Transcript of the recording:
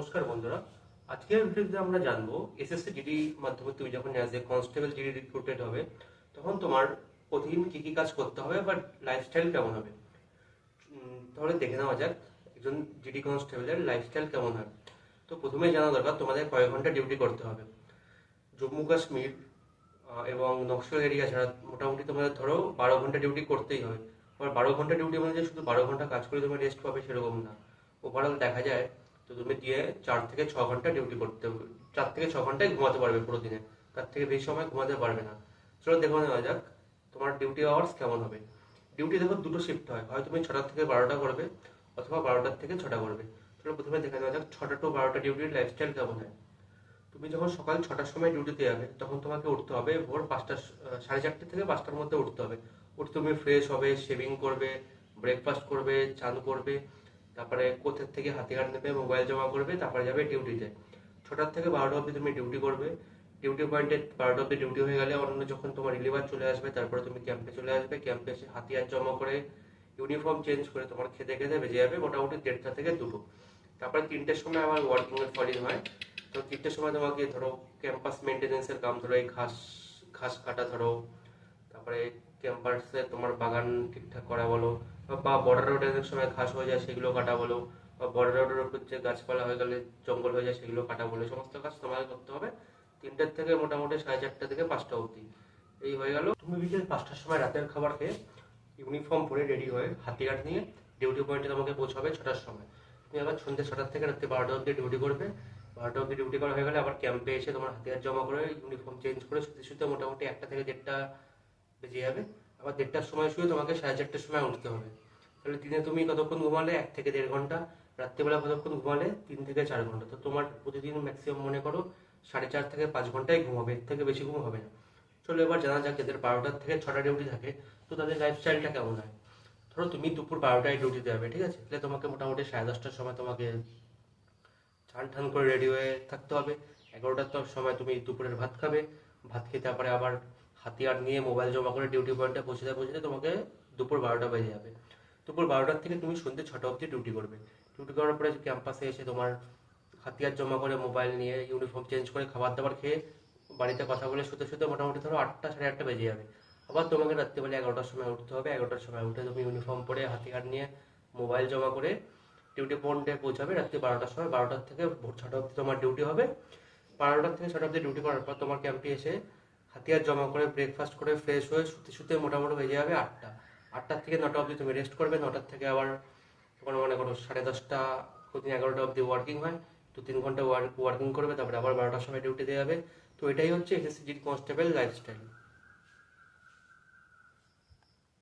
নমস্কার বন্ধুরা। আজকের ভিডিওতে আমরা জানব এসএসসি জিডি মাধ্যমে তুমি যখন as a constable GD recruited হবে, তখন তোমার প্রতিদিন কি কি কাজ করতে হবে বা লাইফস্টাইল কেমন হবে? তাহলে দেখে নেওয়া যাক, একজন জিডি কনস্টেবলের লাইফস্টাইল কেমন হয়। তো প্রথমে জানা দরকার, তোমাদের কয় ঘণ্টা ডিউটি করতে হবে। জম্মু কাশ্মীর এবং নকশাল এরিয়া ছাড়া মোটামুটি তোমাদের ধরো বারো ঘণ্টা ডিউটি করতেই হবে। আবার বারো ঘণ্টা ডিউটি মানে যে শুধু বারো ঘণ্টা কাজ করে তোমার রেস্ট পাবে সেরকম না। ওভারঅল দেখা যায় তো তুমি দিয়ে চার থেকে ছ ঘণ্টা ডিউটি করতে হবে। চার থেকে ছ ঘন্টায় ঘুমাতে পারবে পুরো দিনে। তার থেকে বেশি সময় ঘুমাতে পারবে না। চলো দেখো নেওয়া যাক তোমার ডিউটি আওয়ার্স কেমন হবে। ডিউটি দেখো দুটো শিফট হয়। হয় তুমি ছটা থেকে বারোটা করবে অথবা বারোটার থেকে ছটা করবে। চলো প্রথমে দেখে নেওয়া যাক ছটা টু বারোটা ডিউটির লাইফস্টাইল কেমন হয়। তুমি যখন সকাল ছটার সময় ডিউটিতে যাবে, তখন তোমাকে উঠতে হবে ভোর পাঁচটা সাড়ে চারটে থেকে পাঁচটার মধ্যে উঠতে হবে। উঠে তুমি ফ্রেশ হবে শেভিং করবে ব্রেকফাস্ট করবে, চান করবে। তারপরে কোথের থেকে হাতিয়ার নেবে, মোবাইল জমা করবে, তারপরে যাবে ডিউটিতে। ছটার থেকে বারোটা অবধি তুমি ডিউটি করবে। ডিউটি পয়েন্টে বারোটা অবধি ডিউটি হয়ে গেলে অন্য যখন তোমার রিলিভার চলে আসবে, তারপরে তুমি ক্যাম্পে চলে আসবে। ক্যাম্পে এসে হাতিয়ার জমা করে ইউনিফর্ম চেঞ্জ করে তোমার খেতে খেতে বেজে যাবে মোটামুটি দেড়টা থেকে দুটো। তারপরে তিনটের সময় আবার ওয়ার্কিং এর ফলিং হয়। তো তিনটের সময় তোমাকে ধরো ক্যাম্পাস মেনটেনেন্সের কাম ধরো, এই ঘাস ঘাস কাটা ধরো তারপরে ক্যাম্পাসে তোমার বাগান ঠিকঠাক করা বলো, বা বর্ডার রোডের সময় ঘাস হয়ে যায় সেগুলো কাটা বলো, বা বর্ডার রোডের উপর যে গাছপালা হয়ে গেলে জঙ্গল হয়ে যায় সেগুলো কাটা বলো সমস্ত কাজ তোমাকে করতে হবে তিনটের থেকে মোটামুটি সাড়ে চারটে থেকে পাঁচটা অবধি। এই হয়ে গেল। তুমি বিকেল পাঁচটার সময় রাতের খাবার খেয়ে ইউনিফর্ম পরে রেডি হয়ে হাতিয়ার নিয়ে ডিউটি পয়েন্টে তোমাকে পৌঁছাবে ছটার সময়। তুমি আবার সন্ধ্যে ছটার থেকে রাত্রি বারোটা অবধি ডিউটি করবে। বারোটা অবধি ডিউটি করা হয়ে গেলে আবার ক্যাম্পে এসে তোমার হাতিয়ার জমা করে ইউনিফর্ম চেঞ্জ করে শুতে শুতে মোটামুটি একটা থেকে দেড়টা বেজে যাবে। আবার দেড়টার সময় শুয়ে তোমাকে সাড়ে চারটের সময় উঠতে হবে। তাহলে দিনে তুমি কতক্ষণ ঘুমালে? এক থেকে দেড় ঘণ্টা। রাত্রিবেলা কতক্ষণ ঘুমালে? তিন থেকে চার ঘণ্টা। তো তোমার প্রতিদিন ম্যাক্সিমাম মনে করো সাড়ে চার থেকে পাঁচ ঘন্টায় ঘুমাবে। এর থেকে বেশি ঘুম হবে না। চলো এবার জানা যাক এদের বারোটার থেকে ছটা ডিউটি থাকে। তো তাদের লাইফস্টাইলটা কেমন হয়? ধরো তুমি দুপুর বারোটায় ডিউটিতে যাবে, ঠিক আছে? তাহলে তোমাকে মোটামুটি সাড়ে দশটার সময় তোমাকে চান ঠান করে রেডি হয়ে থাকতে হবে। এগারোটার সময় তুমি দুপুরের ভাত খাবে। ভাত খেতে তারপরে আবার হাতিয়ার নিয়ে মোবাইল জমা করে ডিউটি পয়েন্টে পৌঁছতে পৌঁছতে তোমাকে দুপুর বারোটা বেজে যাবে। দুপুর বারোটার থেকে তুমি সন্ধ্যে ছটা অবধি ডিউটি করবে। ডিউটি করার পরে ক্যাম্পাসে এসে তোমার হাতিয়ার জমা করে মোবাইল নিয়ে ইউনিফর্ম চেঞ্জ করে খাবার দাবার খেয়ে বাড়িতে কথা বলে শুতে শুতে মোটামুটি ধরো আটটা, সাড়ে আটটা বেজে যাবে। আবার তোমাকে রাত্রিবেলা এগারোটার সময় উঠতে হবে। এগারোটার সময় উঠে তুমি ইউনিফর্ম পরে হাতিয়ার নিয়ে মোবাইল জমা করে ডিউটি পয়েন্টে পৌঁছাবে। রাত্রি বারোটার সময়, বারোটার থেকে ভোর ছটা অবধি তোমার ডিউটি হবে। বারোটার থেকে ছটা অবধি ডিউটি করার পর তোমার ক্যাম্পে এসে হাতিয়ার জমা করে ব্রেকফাস্ট করে ফ্রেশ হয়ে শুতে শুতে মোটামুটি হয়ে যাবে আটটা। আটটার থেকে নটা অবধি তুমি রেস্ট করবে, নটার থেকে আবার তোমার মনে করো সাড়ে দশটা প্রতিদিন এগারোটা অবধি ওয়ার্কিং হয় দু তিন ঘণ্টা ওয়ার্কিং করবে, তারপরে আবার বারোটার সময় ডিউটি দেওয়া যাবে তো এটাই হচ্ছে এসএসসি কনস্টেবল লাইফস্টাইল